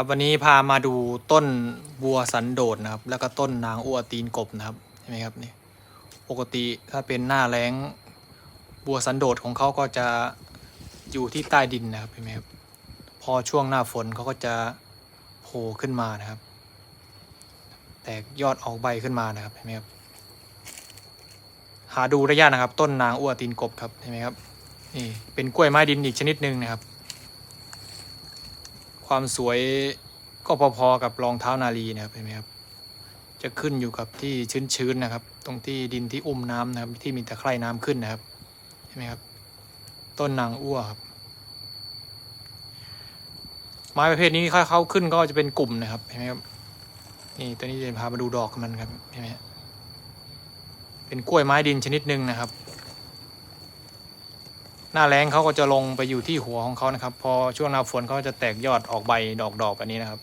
ครับวันนี้พามาดูต้นบัวสันโดษนะครับ แล้วก็ต้นนางอ้วตีนกบนะครับเห็นไหมครับนี่ปกติถ้าเป็นหน้าแล้งบัวสันโดษของเขาก็จะอยู่ที่ใต้ดินนะครับเห็นไหมครับพอช่วงหน้าฝนเขาก็จะโผล่ขึ้นมานะครับ แตกยอดออกใบขึ้นมานะครับเห็นไหมครับหาดูระยะนะครับ ต้นนางอ้วตีนกบครับเห็นไหมครับนี่เป็นกล้วยไม้ดินอีกชนิดหนึ่งนะครับ ความสวยก็พอๆกับรองเท้านาลีนะครับเห็นไหมครับจะขึ้นอยู่กับที่ชื้นๆนะครับ ตรงที่ดินที่อุ้มน้ำนะครับ ที่มีตะไคร่น้ำขึ้นนะครับเห็นไหมครับ ต้นนางอ้วครับ ไม้ประเภทนี้ถ้าเขาขึ้นก็จะเป็นกลุ่มนะครับเห็นไหมครับนี่ตัวนี้จะพามาดูดอกมันครับเห็นไหมเป็นกล้วยไม้ดินชนิดหนึ่งนะครับ น้าแรงเขาก็จะลงไปอยู่ที่หัวของเขานะครับ พอช่วงหน้าฝนเขาจะแตกยอดออกใบดอกดอกแบบนี้นะครับ